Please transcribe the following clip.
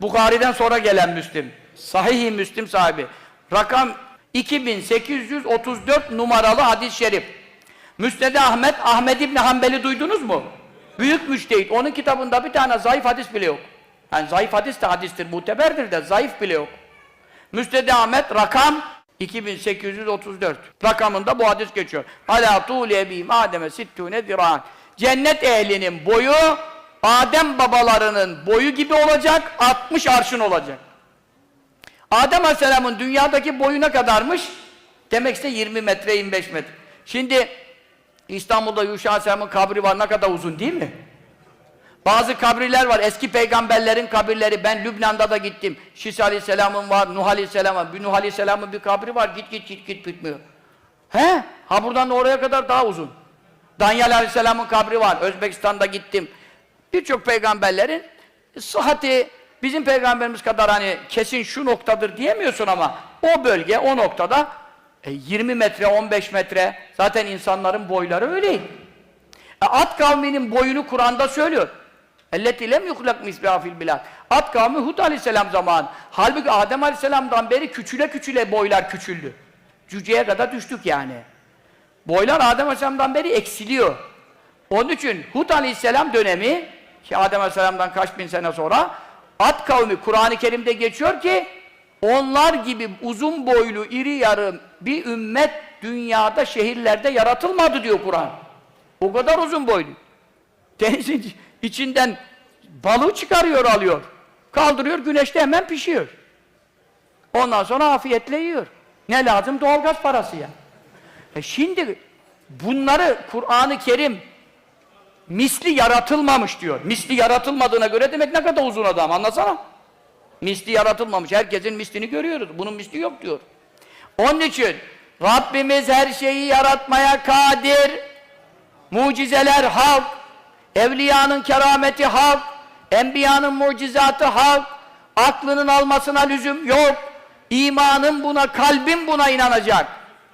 Bukhari'den sonra gelen Müslim. Sahih-i Müslim sahibi. Rakam 2834 numaralı hadis-i şerif. Müsned Ahmet, Ahmed İbni Hanbel'i duydunuz mu? Büyük müçtehit. Onun kitabında bir tane zayıf hadis bile yok. Yani zayıf hadis de hadistir, muteberdir de zayıf bile yok. Müsned Ahmet rakam 2834. Rakamında bu hadis geçiyor. Ala tuli ebihim Adem'e sittune ziraan. Cennet ehlinin boyu Adem babalarının boyu gibi olacak, 60 arşın olacak. Adem Aleyhisselam'ın dünyadaki boyu ne kadarmış? Demek ise 20 metre, 25 metre. Şimdi İstanbul'da Yuşa Aleyhisselam'ın kabri var, ne kadar uzun değil mi? Bazı kabriler var, eski peygamberlerin kabirleri. Ben Lübnan'da da gittim. Şis Aleyhisselam'ın var, Nuh Aleyhisselam'ın, bir Nuh Aleyhisselam'ın bir kabri var, git git git git bitmiyor. He? Ha buradan da oraya kadar daha uzun. Danyal Aleyhisselam'ın kabri var, Özbekistan'da gittim birçok peygamberlerin sıhhati bizim peygamberimiz kadar hani kesin şu noktadır diyemiyorsun ama o bölge o noktada e, 20 metre 15 metre zaten insanların boyları öyleydi. E, at kavminin boyunu Kur'an'da söylüyor. Ellet ile mi yuklak misbihafil. At kavmi Hud aleyhisselam zaman. Halbuki Adem aleyhisselamdan beri küçüle küçüle boylar küçüldü. Cüceye kadar düştük yani. Boylar Adem aleyhisselamdan beri eksiliyor. Onun için Hud aleyhisselam dönemi ki Adem aleyhisselamdan kaç bin sene sonra At kavmi Kur'an-ı Kerim'de geçiyor ki onlar gibi uzun boylu iri yarı bir ümmet dünyada şehirlerde yaratılmadı diyor Kur'an. O kadar uzun boylu. Denizin içinden balığı çıkarıyor alıyor. Kaldırıyor güneşte hemen pişiyor. Ondan sonra afiyetle yiyor. Ne lazım? Doğalgaz parası ya. E şimdi bunları Kur'an-ı Kerim misli yaratılmamış diyor. Misli yaratılmadığına göre demek ne kadar uzun adam anlasana. Misli yaratılmamış. Herkesin mislini görüyoruz. Bunun misli yok diyor. Onun için Rabbimiz her şeyi yaratmaya kadir. Mucizeler hak. Evliyanın kerameti hak. Enbiyanın mucizatı hak. Aklının almasına lüzum yok. İmanın buna, kalbin buna inanacak.